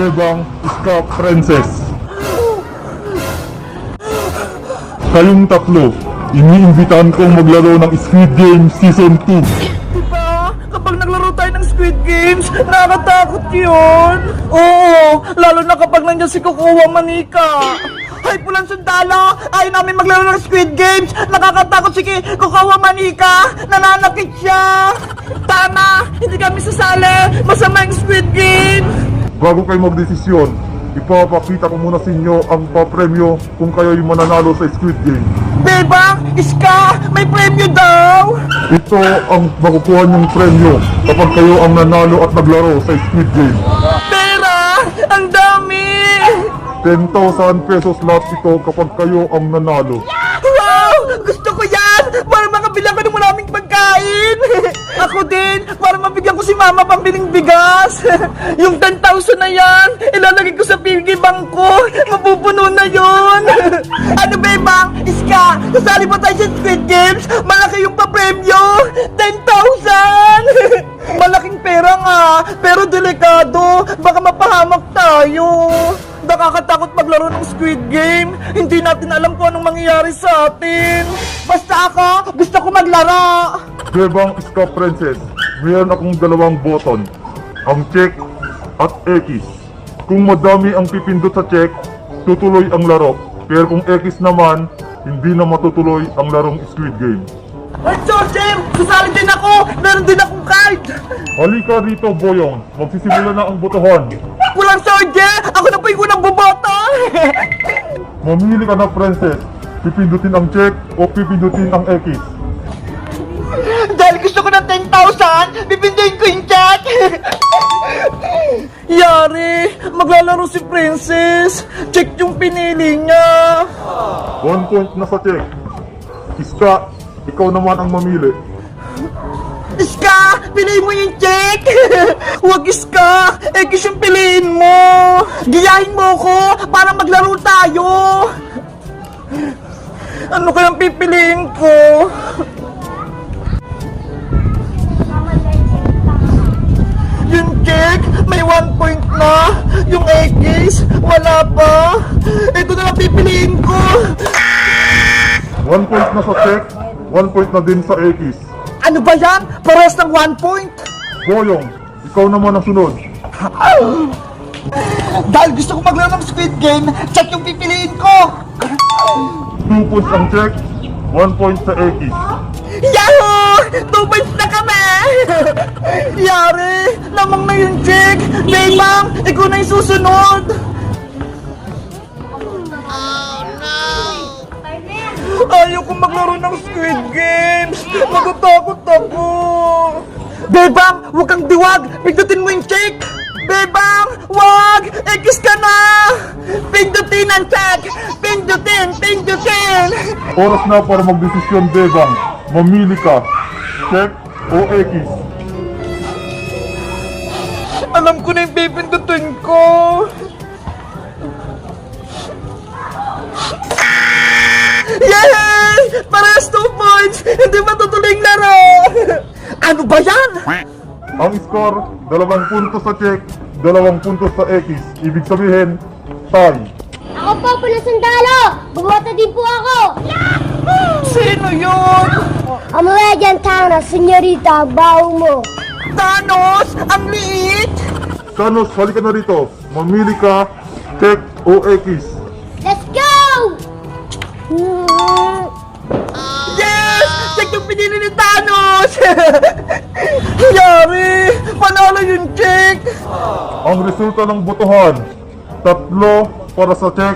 Bebang Iska Princess. Kayong tatlo, iniimbitahan kong maglaro ng Squid Game Season 2. Diba? Kapag naglaro tayo ng Squid Games, nakakatakot yun. Oo, lalo na kapag nandiyan si Kukuha Manika. Ay, pulang sundalo! Ayaw namin maglaro ng Squid Games! Nakakatakot si Kukuha Manika! Nananakit siya! Tama! Hindi kami sasali! Masama yung Squid Game! Bago kayo magdesisyon, ipapakita ko muna sa inyo ang papremyo kung kayo'y mananalo sa Squid Game. Bebang! Iska! May premyo daw! Ito ang makukuha niyong premyo kapag kayo ang nanalo at naglaro sa Squid Game. Pera! Ang dami! 10,000 pesos lahat ito kapag kayo ang nanalo. Wow! Gusto ko yan! Para makabilang ko ng maraming pagkain! Ako din! Para mabigyan ko si mama pambiling bigas! Yung 10,000 na yan, ilalagay ko sa piggy bank ko! Mapupuno na yon! ano ba bang? Iska! Kasali pa tayo sa Squid Games! Malaki yung papremyo! 10,000! Malaking pera nga! Pero delikado! Baka mapahamak tayo! Nakakatakot maglaro ng Squid Game. Hindi natin alam kung anong mangyayari sa atin. Basta ako, gusto ko maglaro. Bebang Iska Princess, mayroon akong dalawang button. Ang check at X. Kung madami ang pipindot sa check, tutuloy ang laro. Pero kung X naman, hindi na matutuloy ang larong Squid Game. Ay, George, sasali din ako. Meron din akong card. Halika rito, Boyong. Magsisimula na ang botohan. Walang George, ako na pa yung unang buboto. Mamili ka na, Princess. Pipindutin ang check o pipindutin ang X. Dahil gusto ko ng 10,000, bibinduin ko yung check. Yari, maglalaro si Princess. Check yung pinili niya. One point na sa check. Iska, ikaw naman ang mamili. Iska, piliin mo yung check! Huwag Iska! X yung piliin mo! Giyahin mo ko para maglaro tayo! Ano kayang pipiliin ko? Yung check, may one point na. Yung X, wala pa. Ito na lang pipiliin ko. One point na sa check, one point na din sa X. Ano ba yan? Pares ng one point. Boyong, ikaw naman ang sunod. Dahil gusto ko maglaro ng Squid Game, check yung pipiliin ko! Two points ang check, one point sa X. Yahoo! Two points na kami! Yari! Lamang na yung check! Maymang, ikaw na yung susunod! Ayaw ko maglaro ng Squid Games! Natatakot ako! Bebang, huwag kang diwag! Pigdutin mo yung check! Bebang, wag! X ka na! Pindutin ang check! Pindutin! Pindutin! Oras na para magdesisyon, Bebang. Mamili ka. Check o X. Alam ko na yung pipindutin ko! Yay! Parehas two points! Hindi matutuloy yung laro! Ano ba yan? Ang score, dalawang puntos sa check, dalawang puntos sa X. Ibig sabihin, tie. Ako po, pula sundalo! Bumoto din po ako! Sino yun? Dyan tao na, senyorita, baho mo! Thanos? Ang liit? Thanos, halika na rito. Mamili ka, check o X. Yes! Check yung pinili ni Thanos! Yari! Panalo yung check! Ang resulta ng botohan, tatlo para sa check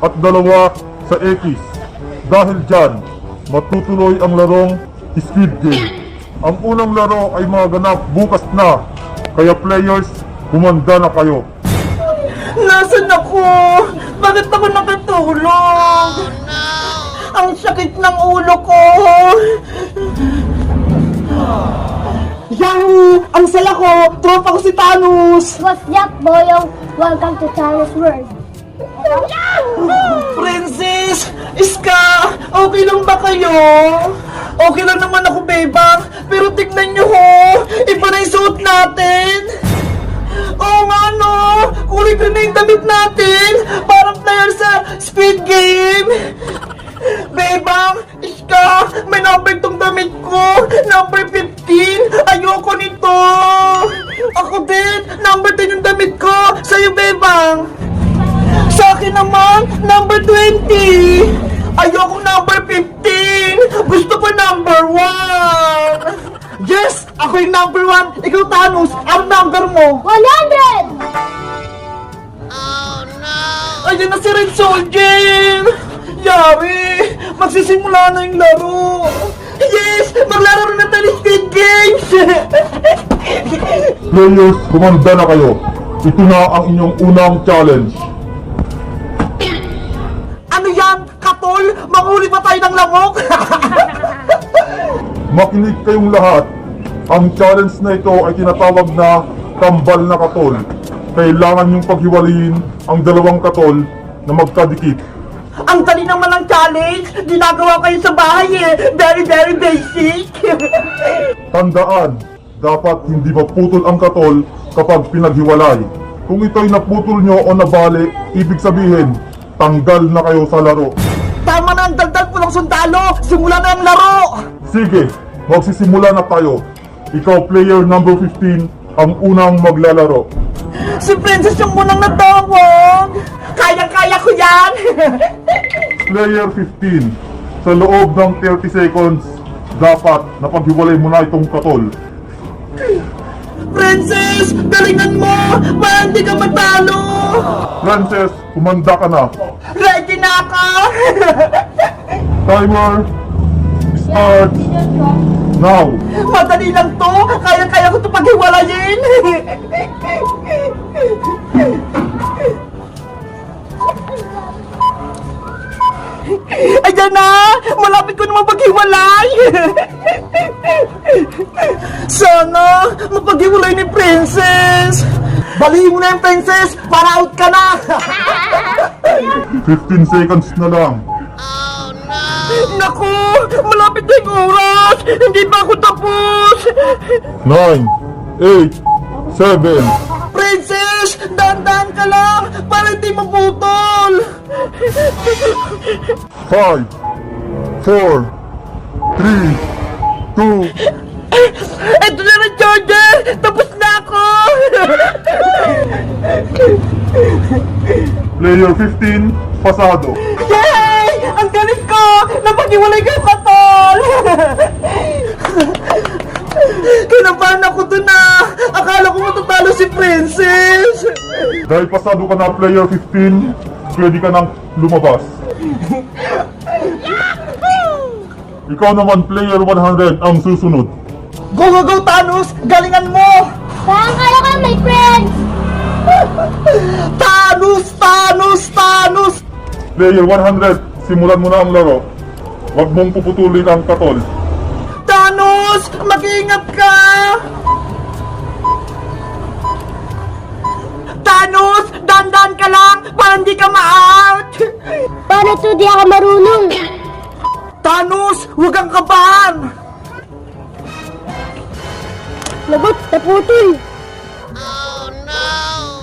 at dalawa sa X. Dahil dyan, matutuloy ang larong Squid Game. Ang unang laro ay mga ganap bukas na, kaya players, humanda na kayo. Nasaan ako? Bakit ako nakatulog? Ang sakit ng ulo ko! Yahoo! Ang sala ko! Tropa ko si Thanos! What's up, boyong? Welcome to China's World! Princess! Iska! Okay lang ba kayo? Okay lang naman ako, bebang. Pero tignan nyo ho! Iba na yung suot natin! Oo nga no! kulay green na yung damit natin. Parang player sa Squid Game. Bebang, Iska, may number tong damit ko. Number 15. Ayoko nito. Ako din, number 10 yung damit ko. Sa'yo, Bebang. Sa akin naman, number 20. Ayoko number 15. Gusto ko number 1. Yes! Ako yung number 1. Ikaw, Thanos. Ang number mo? 100! Ayun na si Red Soldier! Yari! Magsisimula na yung laro! Yes! Maglalaro na tayo ng Squid Games! Players, kumanda na kayo. Ito na ang inyong unang challenge. Makinig kayong lahat. Ang challenge na ito ay tinatawag na kambal na katol. Kailangan niyong paghiwalayin ang dalawang katol na magkadikit. Ang dali naman ng challenge! Ginagawa kayo sa bahay eh! Very, very basic! Tandaan, dapat hindi maputol ang katol kapag pinaghiwalay. Kung ito'y naputol nyo o nabali, ibig sabihin, tanggal na kayo sa laro. Tama na ang daldal po ng sundalo! Simula na ang laro! Sige, magsisimula na tayo. Ikaw player number 15 ang unang maglalaro. Si Princess yung munang natawag! Kaya-kaya ko yan! Player 15, sa loob ng 30 seconds, dapat napaghiwalay mo na itong katol. Princess! Galingan mo! Para hindi ka matalo! Frances, kumanda ka na. Ready na ako! Timer, start now. Madali lang to! Kaya-kaya ko to paghiwalayin! Ayan na! Malapit ko naman paghiwalay! Sana mapaghiwalay ni Princess! Balihin mo na yung Princess para out ka na! 15 seconds na lang. Naku! Malapit na yung oras! Hindi pa ako tapos! 9, 8, 7, Princess! Dandan ka lang! Para hindi maputol! 5, 4, 3, 2, Ito na rin, Jordan! Tapos na ako! player 15, pasado. Yay! Ang galing ko! Napag-iwalay kayo katol! Kinabahan ako dun na! Akala ko matatalo si Princess! Dahil pasado ka na player 15, pwede ka nang lumabas. Ikaw naman player 100 ang susunod. Go, go, go, Thanos! Galingan mo! Parang kaya ko may friends! Thanos! Thanos! Thanos! Player 100, simulan mo na ang laro. Huwag mong puputulin ang katol. Thanos! Mag-iingat ka! Thanos! Dandan ka lang para hindi ka ma-out! Paano to di ako marunong? Thanos! Huwag kang kabahan! Lagot, naputol!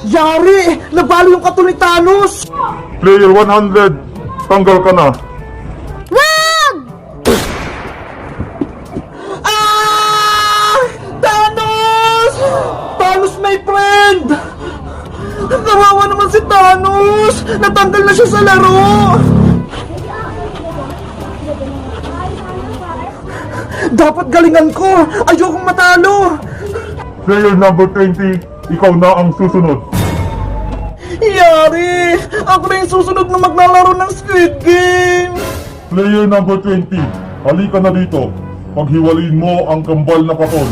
Yari! Nabalo yung katulad ni Thanos! Player 100, tanggal ka na. Wag! Ah! Thanos! Thanos, my friend! Kawawa naman si Thanos! Natanggal na siya sa laro! Dapat galingan ko! Ayokong matalo! Player number 20, ikaw na ang susunod. Yari! Ako na yung susunod na maglalaro ng Squid Game! Player number 20, halika na dito. Paghiwalayin mo ang kambal na katol.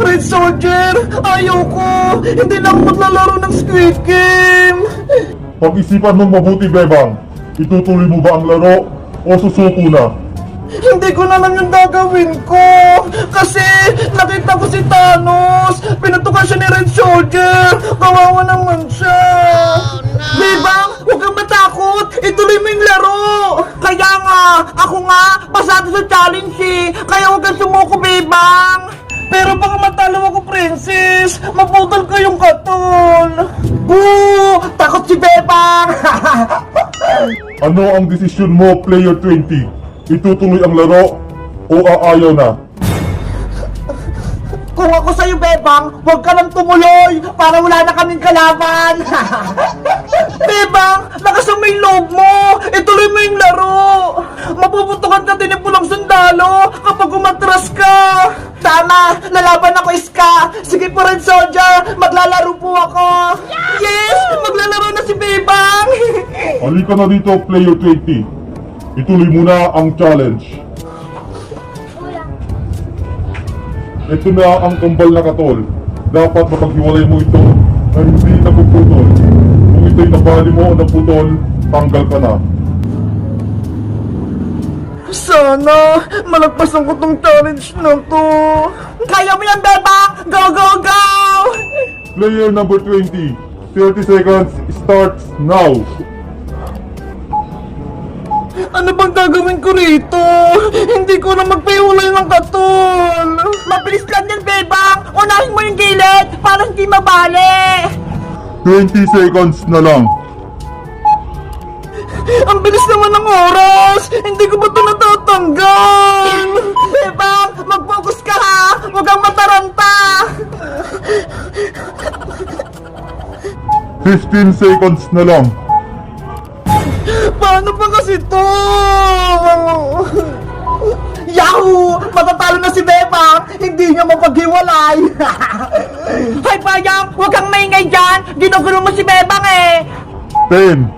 Red Soldier! Ayoko! Hindi na ako maglalaro ng Squid Game! Pag-isipan mong mabuti, Bebang. Itutuloy mo ba ang laro o susuko na? Hindi ko na lang yung gagawin ko! Kasi nakita ko si Thanos! Pinatukan siya ni Red Soldier! Kawawa naman siya! na! Bebang, huwag kang matakot! Ituloy mo yung laro! Kaya nga, ako nga, pasado sa challenge eh! Kaya huwag kang sumuko, Bebang! Pero baka matalo ako, princess! Maputol ko yung katol! Boo! Takot si Bebang! Ano ang desisyon mo, Player 20? Itutuloy ang laro o aayaw na? Kung ako sa'yo, Bebang, huwag ka nang tumuloy para wala na kaming kalaban. Bebang, lakas ang may loob mo. Ituloy mo yung laro. Mapuputukan ka din ng pulang sundalo kapag umatras ka. Tama, lalaban ako, Iska. Sige po rin, soldier. Maglalaro po ako. Yes, maglalaro na si Bebang. Halika na dito, player 20. Ituloy mo na ang challenge. Ito na ang kambal na katol. Dapat mapaghiwalay mo ito na hindi napuputol. Kung ito'y nabali mo o naputol, tanggal ka na. Sana malagpasan ko tong challenge na to. Kaya mo yan, Bebang! Go, go, go! Player number 20. 30 seconds starts now. Ano bang gagawin ko rito? Hindi ko na magpahiwalay ng katol. Mabilis lang yan, Bebang. Unahin mo yung gilid para hindi mabali. 20 seconds na lang. Ang bilis naman ng oras. Hindi ko ba ito natatanggal? Bebang, mag-focus ka ha. Huwag kang mataranta. 15 seconds na lang. Paano ba kasi to? Yahoo! Matatalo na si Bebang! Hindi niya mapaghiwalay! Hay Bayang! Huwag kang maingay dyan! Ginugulo mo si Bebang eh! 10,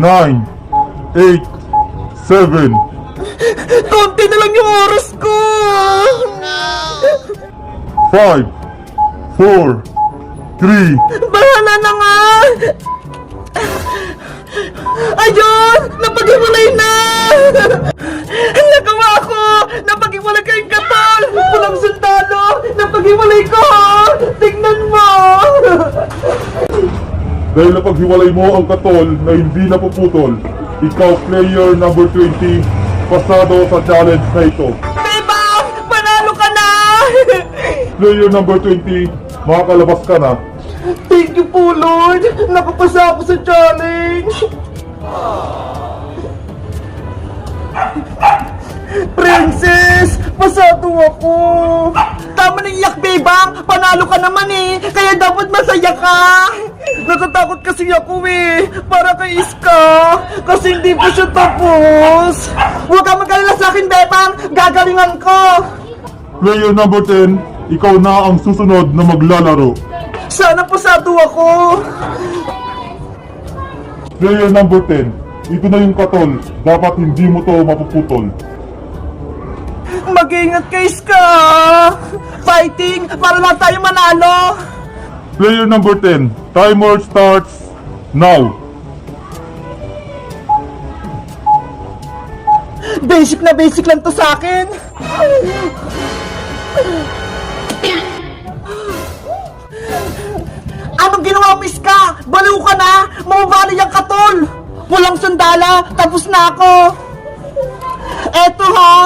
9, 8, 7, Konti na lang yung oras ko! 5, 4, 3, Bahala na nga! Ayun! Napaghiwalay na! Nagawa ko! Napaghiwalay kayong katol! Pulang sundalo! Napaghiwalay ko! Tingnan mo! Dahil napaghiwalay mo ang katol na hindi napuputol, ikaw player number 20, pasado sa challenge na ito. Bebang! Panalo ka na! Player number 20, makakalabas ka na. Thank you po, Lord! Nakapasa ako sa challenge! Princess! Pasado ako! Tama na iyak, Bebang! Panalo ka naman eh! Kaya dapat masaya ka! Natatakot kasi ako eh! Para kay Iska! Kasi hindi pa siya tapos! Huwag kang mag-alala sa akin, Bebang! Gagalingan ko! Player number 10, ikaw na ang susunod na maglalaro. Sana pasado ako! Player number 10, ito na yung katol, dapat hindi mo to mapuputol. Mag-ingat kay Iska! Fighting para lang tayo manalo! Player number 10, timer starts now. Basic na basic lang to sa akin! Anong ginawa mo, Iska? Baliw ka na! Mababali ang katol! Walang sandala, tapos na ako! Eto ha!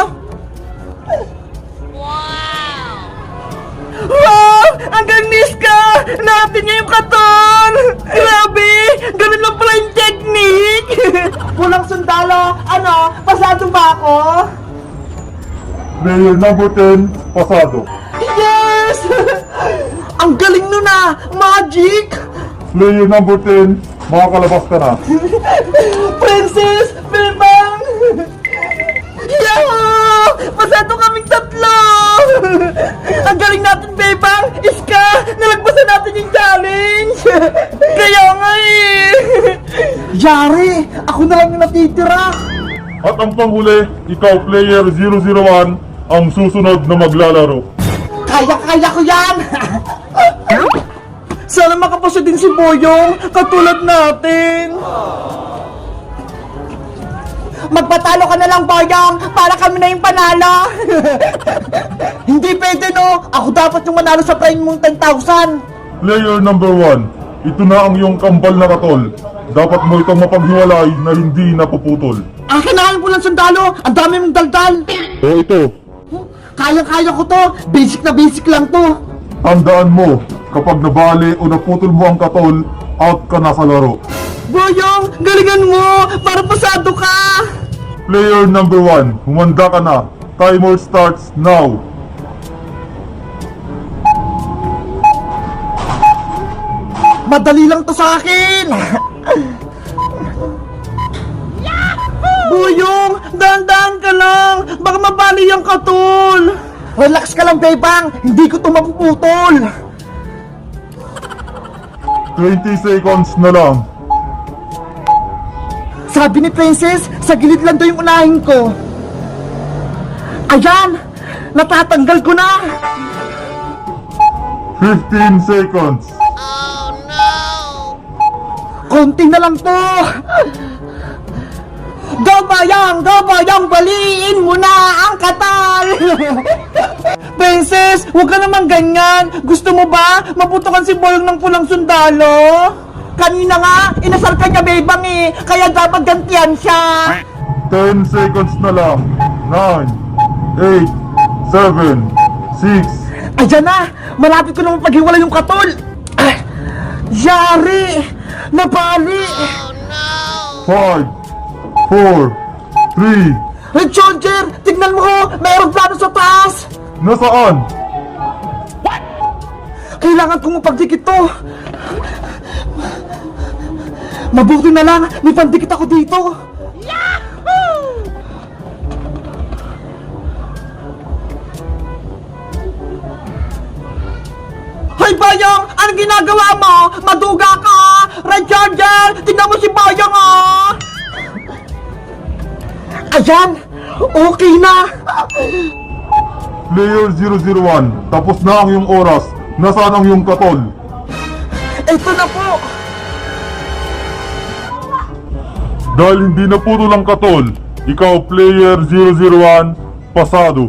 Wow! Ang galing ni Iska! Natin niya yung katol! Grabe! Ganun lang pala yung technique! Walang sundalo! Ano? Pasado ba ako? Player number 10, pasado. Yes! Ang galing nun ah! Magic! Player number 10, makakalabas ka na. Princess! Bebang! Yahoo! Pasado kaming tatlo! Ang galing natin, Bebang! Iska! Nalagpasan natin yung challenge! Kaya nga eh! Yari! Ako na lang yung natitira! At ang panghuli, ikaw player 001, ang susunod na maglalaro. Kaya-kaya ko yan! Sana makapasa din si Boyong katulad natin! Magpatalo ka na lang, Boyong, para kami na yung panalo! Hindi pwede, no? Ako dapat yung manalo sa prime mong 10,000! Player number 1, ito na ang iyong kambal na katol. Dapat mo itong mapaghiwalay na hindi napuputol. Akin na yung pulang sundalo! Ang dami mong daldal! O ito, Kaya-kaya ko to! Basic na basic lang to! tandaan mo, kapag nabali o naputol mo ang katol, out ka na sa laro. Boyong, galingan mo! Para pasado ka! Player number 1, humanda ka na. Timer starts now. Madali lang to sa akin! Boyong, dahan-dahan ka lang! Baka mabali ang katul! Relax ka lang, Bebang! Hindi ko to mapuputol! 20 seconds na lang. Sabi ni Princess, sa gilid lang daw yung unahin ko. Ayan! Natatanggal ko na! 15 seconds. Konti na lang to! Gabayang, gabayang, baliin mo na ang katal! Princess, huwag ka naman ganyan. Gusto mo ba maputukan si Boyong ng pulang sundalo? Kanina nga, inasal ka niya, Bebang eh. Kaya dapat gantihan siya. 10 seconds na lang. 9, 8, 7, 6, Ayan na! Malapit ko naman paghiwalay yung katol! Ah, Yari! Nabali! 5, 4, 3, Red Soldier! Tignan mo ko! May aeroplano sa taas! Nasaan? Kailangan kong mapagdikit to! Mabuti na lang! May pandikit ako dito! Hoy Bayang! Ano ginagawa mo? Maduga ka! Red Charger! Tingnan mo si Bayang ah! Ayan! Okay na! Player 001, tapos na ang iyong oras. Nasaan ang iyong katol? Ito na po! Dahil hindi na puro lang katol, ikaw player 001, pasado.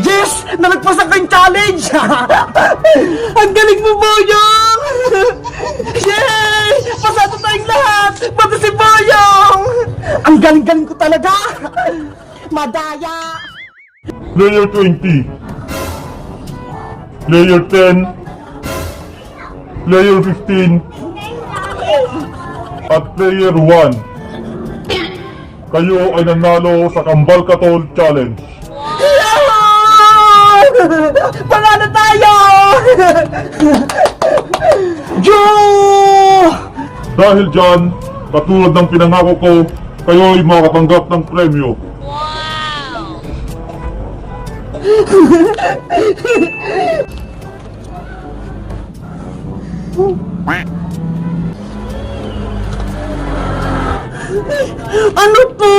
Yes! Nalagpasan ka yung challenge! Ang galing mo, Boyong! Yay! Pasado tayong lahat! Pati si Boyong! Ang galing-galing ko talaga! Madaya! Player 20, Player 10, Player 15, at Player 1. Kayo ay nanalo sa Kambal Katol Challenge. Panalo tayo! Joe! Dahil dyan, katulad ng pinangako ko, kayo ay makatanggap ng premyo. Ano to?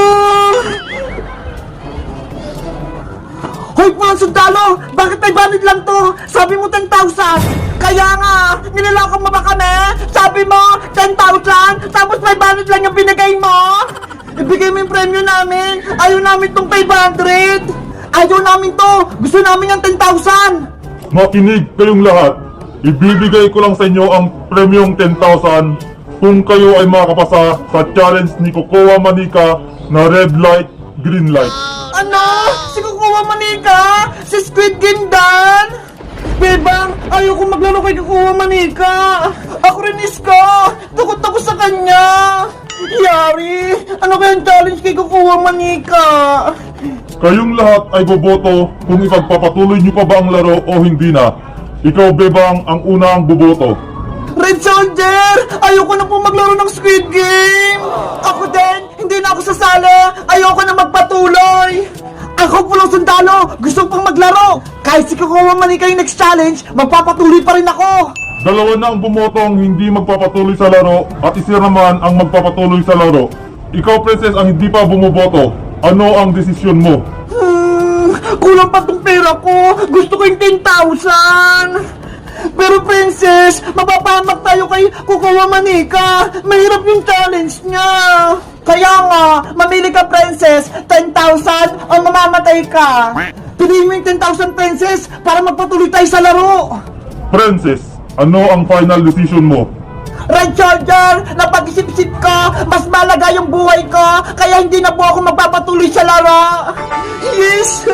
Hoy, mga sundalo! Bakit may banid lang to? Sabi mo 10,000! Kaya nga, nilalakang mo ba kami? Sabi mo, 10,000! Tapos may banid lang yung binigay mo? Ibigay mo yung premyo namin! Ayaw namin tong 500! Ayaw namin to! Gusto namin yung 10,000! Makinig kayong lahat. Ibibigay ko lang sa inyo ang premyong 10,000 kung kayo ay makakapasa sa challenge ni Kokoa Manika na red light, green light. Ano? Si Kukuha Manika? Si Squid Game Dan? Bebang, ayoko maglaro kay Kukuha Manika. Ako rin iska. Takot ako sa kanya. Yari, ano kayang challenge kay Kukuha Manika? Kayong lahat ay boboto kung ipagpapatuloy niyo pa ba ang laro o hindi na. Ikaw, Bebang, ang unang boboto. Red Soldier! Ayoko na po maglaro ng Squid Game! Ako din! Hindi na ako sasali! Ayoko na magpatuloy! Ako pulang sundalo! Gusto pang maglaro! Kahit si Kukuha Manika yung next challenge, magpapatuloy pa rin ako! Dalawa na ang bumotong hindi magpapatuloy sa laro at isa naman ang magpapatuloy sa laro. Ikaw, Princess, ang hindi pa bumoboto. Ano ang desisyon mo? Hmm, kulang pa tong pera ko. Gusto ko yung 10,000. Pero princess, mapapahamak tayo kay Kukawa Manika. Mahirap yung challenge niya. Kaya nga, mamili ka princess, 10,000 o mamamatay ka. Piliin mo yung 10,000 princess para magpatuloy tayo sa laro. Princess, ano ang final decision mo? Red Charger, napag-isip-isip ko, mas malaga yung buhay ko, kaya hindi na po ako magpapatuloy sa laro. Yes!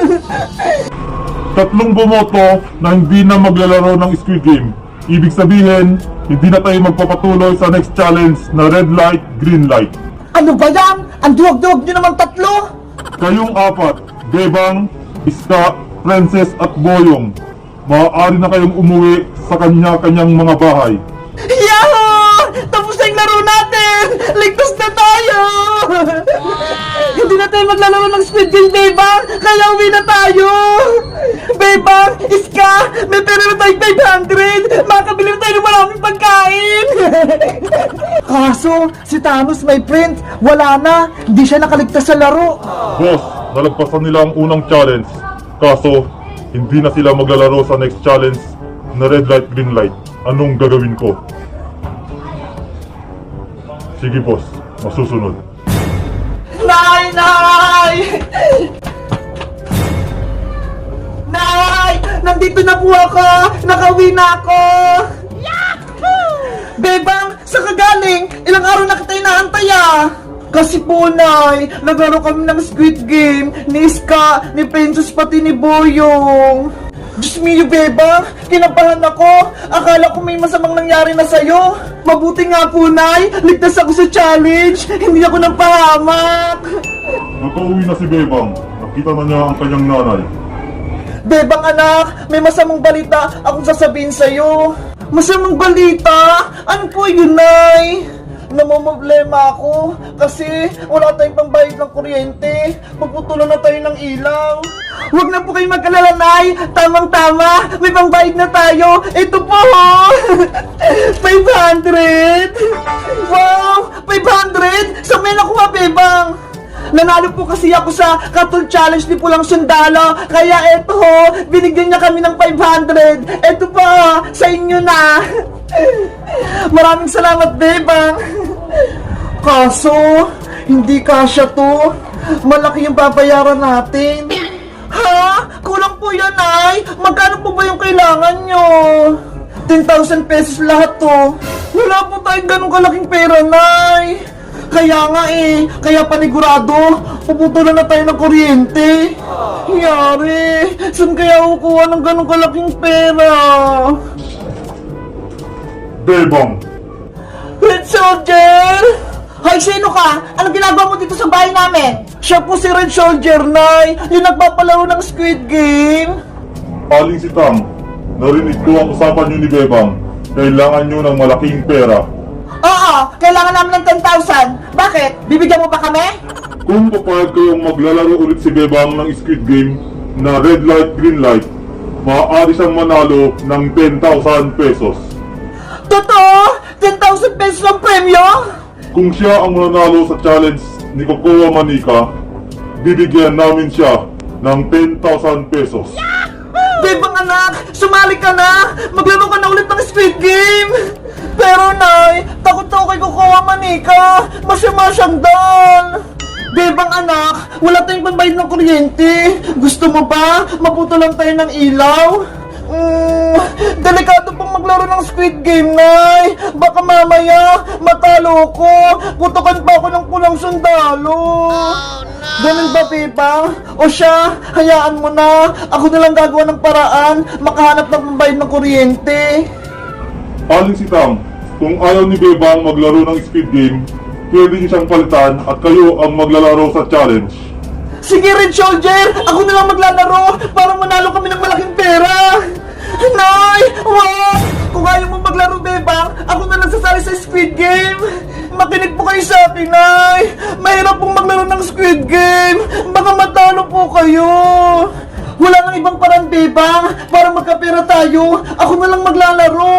Tatlong bumoto na hindi na maglalaro ng Squid Game. Ibig sabihin, hindi na tayo magpapatuloy sa next challenge na red light, green light. Ano ba yan? Ang duwag-duwag nyo naman tatlo! Kayong apat, Bebang, Iska, Princess at Boyong, maaari na kayong umuwi sa kanya-kanyang mga bahay. Yahoo! Tapos na yung laro natin! Ligtas na tayo! Hindi na tayo maglalaro ng Squid Game, Bebang! Kaya uwi na tayo! Bebang! Iska! May pera na tayo 500! Makakabili na tayo ng maraming pagkain! Kaso, si Thanos, my friend, wala na! Hindi siya nakaligtas sa laro! Boss, nalagpasan nila ang unang challenge. Kaso, hindi na sila maglalaro sa next challenge na red light, green light. Anong gagawin ko? Sige boss, masusunod. Nay! Nay! Nay! Nandito na po ako! Nakauwi na ako! Bebang, sa kagaling, ilang araw na kita inaantay ah! Kasi po, Nay, naglaro kami ng Squid Game, ni Iska, ni Princess, pati ni Boyong. Diyos mio, Bebang, kinabahan ako. Akala ko may masamang nangyari na sa'yo. Mabuti nga po, Nay, ligtas ako sa challenge. Hindi ako napahamak. Nakauwi na si Bebang. Nakita na niya ang kanyang nanay. Bebang anak, may masamang balita akong sasabihin sa'yo. Masamang balita? Ano po yun, Nay? Namumblema ako kasi wala tayong pambayad ng kuryente. Magputulan na tayo ng ilaw. Huwag na po kayo magkalala, Nay. Tamang-tama. May pambayad na tayo. Ito po. 500. Wow! 500? Sa may nakuha, Bebang? Nanalo po kasi ako sa Katol Challenge ni Pulang Sundalo. Kaya eto ho, binigyan niya kami ng 500. Eto pa, sa inyo na. Maraming salamat, Bebang. Kaso, hindi kasya to. Malaki yung babayaran natin. Ha? Kulang po yan, ay. Magkano po ba yung kailangan nyo? 10,000 pesos lahat to. Wala po tayong ganong kalaking pera, Nay. Kaya nga eh, kaya panigurado, puputulan na tayo ng kuryente. Yari, saan kaya kukuha ng ganong kalaking pera? Bebang! Red Soldier! Hoy, sino ka? Anong ginagawa mo dito sa bahay namin? Siya po si Red Soldier, Nay! Yung nagpapalaro ng Squid Game! Aling si Tang, narinig ko ang usapan niyo ni Bebang. Kailangan niyo ng malaking pera. Oo, kailangan namin ng 10,000. Bakit? Bibigyan mo ba kami? Kung papayag kayong maglalaro ulit si Bebang ng Squid Game na red light, green light, maaari siyang manalo ng 10,000 pesos. Totoo? 10,000 pesos ang premyo? Kung siya ang mananalo sa challenge ni Kokoa Manika, bibigyan namin siya ng 10,000 pesos. Bebang anak, sumali ka na! Maglaro ka na ulit ng Squid Game! Pero Nay, takot ako kay Kukuha Manika! Masama siyang dal! Bebang anak, wala tayong pambayad ng kuryente! Gusto mo ba? Maputo lang tayo ng ilaw? Mm, delikado pong maglaro ng Squid Game, Nay! Baka mamaya, matalo ko! Putukan pa ako ng pulang sundalo! Ganun ba, Pipa? O siya, hayaan mo na. Ako na lang gagawa ng paraan, makahanap ng pambayad ng kuryente. Aling si Tang, kung ayaw ni Bebang maglaro ng Squid Game, pwede niyo siyang palitan at kayo ang maglalaro sa challenge. Sige, Red Soldier! Ako na lang maglalaro para manalo kami ng malaking pera! Nay! Wag! Kung ayaw mo maglaro, Bebang, ako na lang sasali sa Squid Game! Makinig po kayo sa akin, Nay! Mahirap pong maglaro ng Squid Game! Baka matalo po kayo! Wala nang ibang parang, Bebang, para magkapera tayo! Ako na lang maglalaro!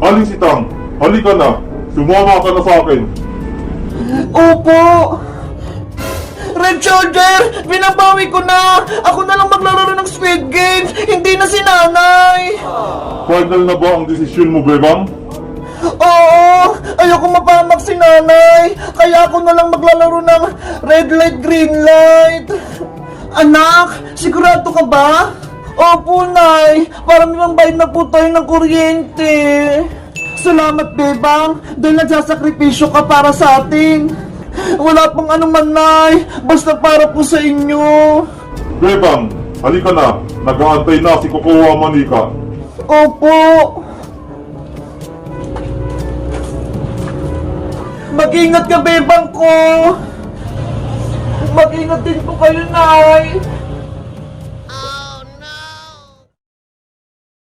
Aling si Tang, halika na. Sumama ka na sa akin. Opo! Red Soldier! Binabawi ko na! Ako na lang maglalaro ng Squid Final na ba ang desisyon mo, Bebang? Oo! Ayoko mapamak si nanay! Kaya ako na lang maglalaro ng red light, green light! Anak! Sigurado ka ba? Opo, Nay! Para may pambayad na po tayo ng kuryente! Salamat, Bebang! Dahil nagsasakripisyo ka para sa atin! Wala pong anuman, Nay! Basta para po sa inyo! Bebang, halika na. Nag-aantay na si Kokoa Manika. Opo. Mag-ingat ka, bebang ko. Mag-ingat din po kayo, Nay.